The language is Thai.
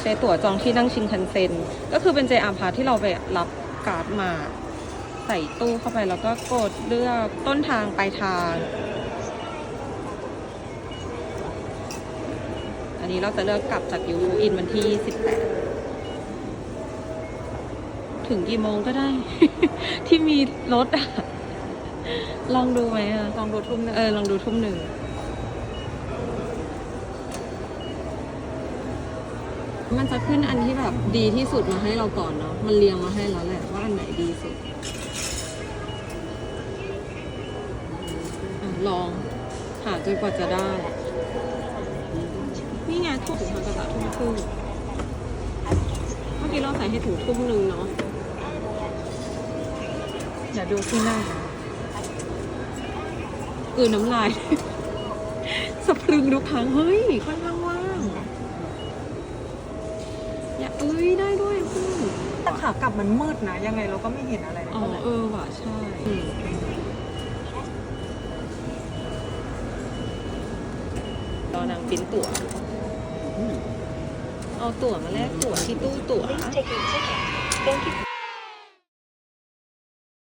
ใช้ตั๋วจองที่นั่งชินคันเซ็น ก็คือเป็น JR Pass ที่เราไปรับการ์ดมา ใส่ตู้เข้าไปแล้วก็กดเลือกต้นทางปลายทาง อันนี้เราจะเลือกกลับจากยูฟูอินวันที่ 18 ถึงกี่โมงก็ได้ ที่มีรถอะลองดูไหมอะลองดูทุ่มหนึงเออ ลองดูทุ่มหนึ่ง มันจะขึ้นอันที่แบบดีที่สุดมาให้เราก่อนเนาะ มันเรียงมาให้แล้วแหละว่าอันไหนดีสุดอะลองหาจนกว่าจะได้ นี่ไงทุ่มถึงทางกระตะทุ่มครึ่งเมื่อกี้เราใส่ให้ถึงทุ่มหนึ่งเนาะเดี๋ยวดูที่หนั่งกลืนน้ำลาย สะพรึงทุกครั้งเฮ้ย ค่อนข้างว่าง อย่า เอ้ยได้ด้วยคุณแต่ขากลับมันมืดนะ ยังไงเราก็ไม่เห็นอะไรอ๋อเท่าไหร่เออว่ะใช่อืมรอนางปริ้นตั๋วเอาตั๋วมาแลกตั๋วที่ตู้ตั๋ว Please take your ticket. Thank you.